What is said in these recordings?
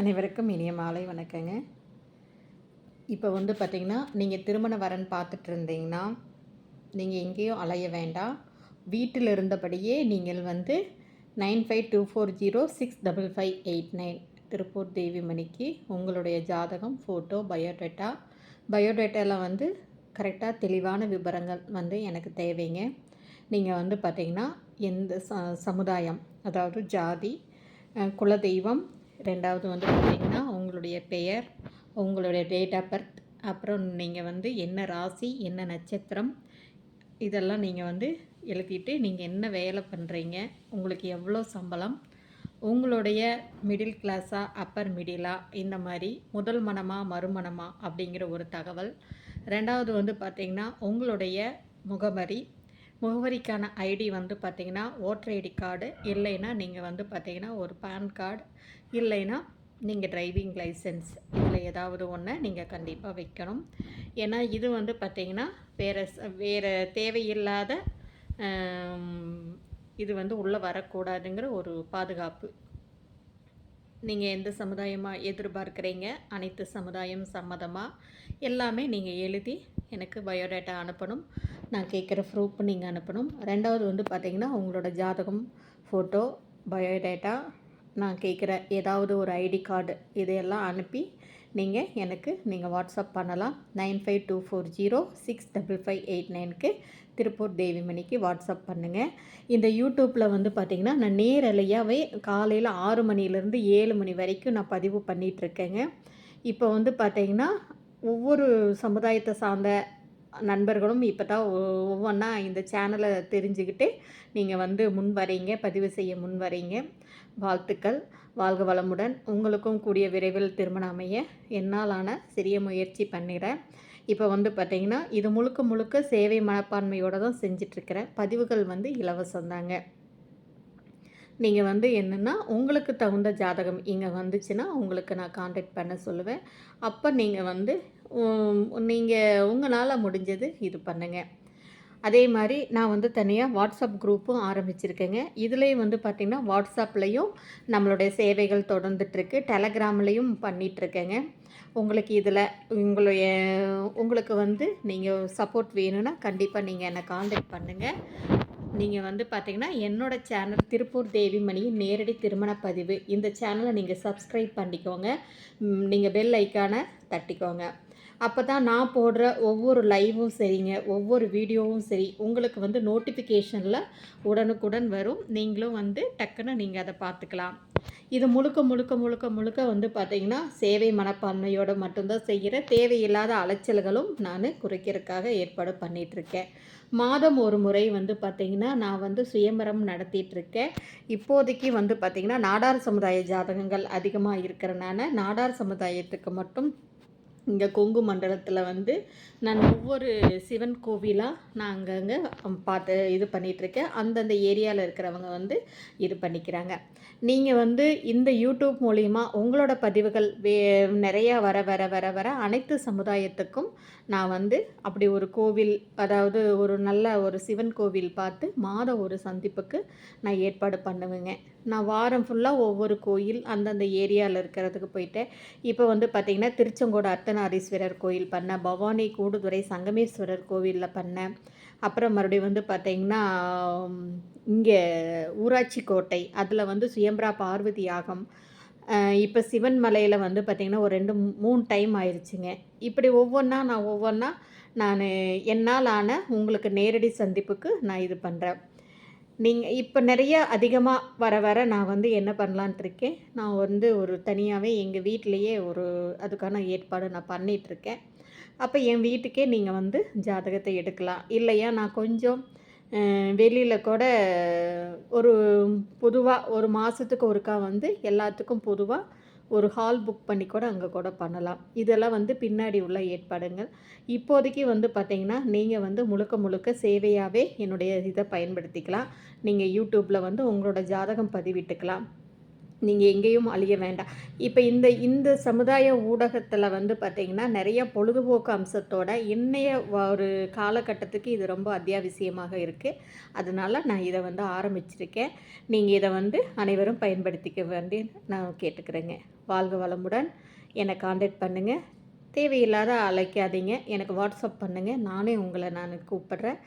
அனைவருக்கும் இனிய மாலை வணக்கங்க. இப்போ வந்து பார்த்திங்கன்னா நீங்கள் திருமண வரன் பார்த்துட்டு இருந்தீங்கன்னா நீங்கள் எங்கேயும் அலைய வேண்டாம். வீட்டில் இருந்தபடியே நீங்கள் வந்து nine five two four zero six double five eight nine Tiruppur Devi மணிக்கு உங்களுடைய ஜாதகம் ஃபோட்டோ பயோடேட்டா பயோடேட்டாவில் வந்து கரெக்டாக தெளிவான விவரங்கள் வந்து எனக்கு தேவைங்க. நீங்கள் வந்து பார்த்திங்கன்னா எந்த ச சமுதாயம் அதாவது ஜாதி குலதெய்வம் ரெண்டாவது வந்து பார்த்திங்கன்னா உங்களுடைய பெயர் உங்களுடைய டேட் ஆஃப் பர்த் அப்புறம் நீங்கள் வந்து என்ன ராசி என்ன நட்சத்திரம் இதெல்லாம் நீங்கள் வந்து எழுதிட்டு நீங்கள் என்ன வேலை பண்ணுறீங்க உங்களுக்கு எவ்வளோ சம்பளம் உங்களுடைய மிடில் கிளாஸா அப்பர் மிடிலா இந்த மாதிரி முதல் மனமா மறுமணமா அப்படிங்கிற ஒரு தகவல். ரெண்டாவது வந்து பார்த்திங்கன்னா உங்களுடைய முகவரி முகவரிக்கான ஐடி வந்து பார்த்திங்கன்னா ஓட்டர் ஐடி கார்டு இல்லைன்னா நீங்கள் வந்து பார்த்திங்கன்னா ஒரு பேன் கார்டு இல்லைன்னா நீங்கள் டிரைவிங் லைசன்ஸ் இதில் ஏதாவது ஒன்று நீங்கள் கண்டிப்பாக வைக்கணும். ஏன்னா இது வந்து பார்த்திங்கன்னா வேறு வேறு தேவையில்லாத இது வந்து உள்ளே வரக்கூடாதுங்கிற ஒரு பாதுகாப்பு. நீங்கள் எந்த சமுதாயமாக எதிர்பார்க்குறீங்க? அனைத்து சமுதாயம் சம்மதமாக எல்லாமே நீங்கள் எழுதி எனக்கு பயோடேட்டா அனுப்பணும். நான் கேட்குற ப்ரூஃப் நீங்கள் அனுப்பணும். ரெண்டாவது வந்து பார்த்தீங்கன்னா உங்களோட ஜாதகம் ஃபோட்டோ பயோடேட்டா நான் கேட்குற ஏதாவது ஒரு ஐடி கார்டு இதையெல்லாம் அனுப்பி நீங்கள் எனக்கு நீங்கள் வாட்ஸ்அப் பண்ணலாம். Nine five two four zero six double five eight நைனுக்கு திருப்பூர் தேவிமணிக்கு வாட்ஸ்அப் பண்ணுங்கள் இந்த யூடியூப்பில் வந்து பார்த்திங்கன்னா நான் நேரலையாகவே காலையில் ஆறு மணிலேருந்து ஏழு மணி வரைக்கும் நான் பதிவு பண்ணிகிட்ருக்கேங்க இப்போ வந்து பார்த்திங்கன்னா ஒவ்வொரு சமுதாயத்தை சார்ந்த நண்பர்களும் இப்போ தான் ஒவ்வொன்றா இந்த சேனலை தெரிஞ்சுக்கிட்டு நீங்கள் வந்து முன் வரீங்க பதிவு செய்ய முன் வரீங்க. வாழ்த்துக்கள் வாழ்க வளமுடன். உங்களுக்கும் கூடிய விரைவில் திருமணம் அமைய என்னாலான சிறிய முயற்சி பண்ணிடுறேன் இப்போ வந்து பார்த்திங்கன்னா இது முழுக்க முழுக்க சேவை மனப்பான்மையோடு தான் செஞ்சிட்ருக்கிறேன். பதிவுகள் வந்து இலவசம்தாங்க நீங்கள் வந்து என்னென்னா உங்களுக்கு தகுந்த ஜாதகம் இங்கே வந்துச்சுன்னா உங்களுக்கு நான் காண்டாக்ட் பண்ண சொல்லுவேன். அப்போ நீங்கள் வந்து நீங்கள் உங்களால் முடிஞ்சது இது பண்ணுங்கள் அதே மாதிரி நான் வந்து தனியாக வாட்ஸ்அப் குரூப்பும் ஆரம்பிச்சிருக்கேங்க. இதுலேயும் வந்து பார்த்திங்கன்னா வாட்ஸ்அப்லேயும் நம்மளுடைய சேவைகள் தொடர்ந்துட்டுருக்கு. டெலகிராம்லேயும் பண்ணிகிட்ருக்கேங்க உங்களுக்கு இதில் உங்களுடைய உங்களுக்கு வந்து நீங்கள் சப்போர்ட் வேணும்னா கண்டிப்பாக நீங்கள் என்னை காண்டாக்ட் பண்ணுங்கள் நீங்கள் வந்து பார்த்திங்கன்னா என்னோடய சேனல் திருப்பூர் தேவிமணி நேரடி திருமண பதிவு. இந்த சேனலை நீங்கள் சப்ஸ்கிரைப் பண்ணிக்கோங்க. நீங்கள் பெல் ஐக்கானை தட்டிக்கோங்க. அப்போ தான் நான் போடுற ஒவ்வொரு லைவும் சரிங்க ஒவ்வொரு வீடியோவும் சரி உங்களுக்கு வந்து நோட்டிஃபிகேஷனில் உடனுக்குடன் வரும். நீங்களும் வந்து டக்குன்னு நீங்கள் அதை பார்த்துக்கலாம். இது முழுக்க முழுக்க முழுக்க முழுக்க வந்து பார்த்திங்கன்னா சேவை மனப்பான்மையோடு மட்டும்தான் செய்கிற தேவையில்லாத அலைச்சல்களும் நான் குறைக்கிறதுக்காக ஏற்பாடு பண்ணிகிட்ருக்கேன் மாதம் ஒரு முறை வந்து பார்த்திங்கன்னா நான் வந்து சுயமரம் நடத்திட்டுருக்கேன். இப்போதைக்கு வந்து பார்த்திங்கன்னா நாடார் சமுதாய ஜாதகங்கள் அதிகமாக இருக்கிறனால நாடார் சமுதாயத்துக்கு மட்டும் இங்கே கொங்கு மண்டலத்தில் வந்து நான் ஒவ்வொரு சிவன் கோவிலாக நான் அங்கங்கே பார்த்து இது பண்ணிகிட்ருக்கேன் அந்தந்த ஏரியாவில் இருக்கிறவங்க வந்து இது பண்ணிக்கிறாங்க. நீங்கள் வந்து இந்த யூடியூப் மூலிமா உங்களோட பதிவுகள் வே நிறையா வர வர வர வர அனைத்து சமுதாயத்துக்கும் நான் வந்து அப்படி ஒரு கோவில் அதாவது ஒரு நல்ல ஒரு சிவன் கோவில் பார்த்து மாதம் ஒரு சந்திப்புக்கு நான் ஏற்பாடு பண்ணுவேங்க. நான் வாரம் ஃபுல்லாக ஒவ்வொரு கோயில் அந்தந்த ஏரியாவில் இருக்கிறதுக்கு போயிட்டேன். இப்போ வந்து பார்த்திங்கன்னா திருச்செங்கோடு அர்த்தநாரீஸ்வரர் கோயில் பண்ணேன் பவானி கூடுதுறை சங்கமேஸ்வரர் கோவிலில் பண்ணேன் அப்புறம் மறுபடியும் வந்து பார்த்திங்கன்னா இங்கே ஊராட்சி கோட்டை அதில் வந்து சுயம்பரா பார்வதி யாகம். இப்போ சிவன் மலையில் வந்து பார்த்திங்கன்னா ஒரு ரெண்டு மூணு டைம் ஆயிடுச்சுங்க இப்படி ஒவ்வொன்றா நான் ஒவ்வொன்றா நான் என்னால் ஆன உங்களுக்கு நேரடி சந்திப்புக்கு நான் இது பண்ணுறேன் நீங்கள் இப்போ நிறைய அதிகமாக வர வர நான் வந்து என்ன பண்ணலான்ட்டு இருக்கேன். நான் வந்து ஒரு தனியாகவே எங்கள் வீட்டிலையே ஒரு அதுக்கான ஏற்பாடு நான் பண்ணிகிட்ருக்கேன் அப்போ என் வீட்டுக்கே நீங்கள் வந்து ஜாதகத்தை எடுக்கலாம். இல்லையா நான் கொஞ்சம் வெளியில் கூட ஒரு பொதுவாக ஒரு மாதத்துக்கு ஒருக்கா வந்து எல்லாத்துக்கும் பொதுவாக ஒரு ஹால் புக் பண்ணி கூட அங்கே கூட பண்ணலாம். இதெல்லாம் வந்து பின்னாடி உள்ள ஏற்பாடுங்கள் இப்போதைக்கு வந்து பார்த்திங்கன்னா நீங்கள் வந்து முழுக்க முழுக்க சேவையாகவே என்னுடைய இதை பயன்படுத்திக்கலாம். நீங்கள் யூடியூப்பில் வந்து உங்களோட ஜாதகம் பதிவிட்டுக்கலாம். நீங்கள் எங்கேயும் அழிய வேண்டாம். இப்போ இந்த இந்த சமுதாய ஊடகத்தில் வந்து பார்த்திங்கன்னா நிறைய பொழுதுபோக்கு அம்சத்தோட இன்றைய ஒரு காலகட்டத்துக்கு இது ரொம்ப அத்தியாவசியமாக இருக்குது அதனால் நான் இதை வந்து ஆரம்பிச்சிருக்கேன். நீங்கள் இதை வந்து அனைவரும் பயன்படுத்திக்க வேண்டி நான் கேட்டுக்கிறேங்க. வாழ்க வளமுடன். என்னை காண்டாக்ட் பண்ணுங்கள் தேவையில்லாத அழைக்காதீங்க. எனக்கு வாட்ஸ்அப் பண்ணுங்கள் நானே உங்களை நான் கூப்பிட்றேன்.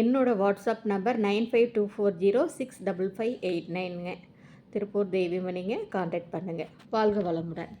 என்னோடய WhatsApp number nine five two four zero six double five eight நைனுங்க Tiruppur தேவிமணிங்க காண்டாக்ட் பண்ணுங்கள் வாழ்க வளமுடன்.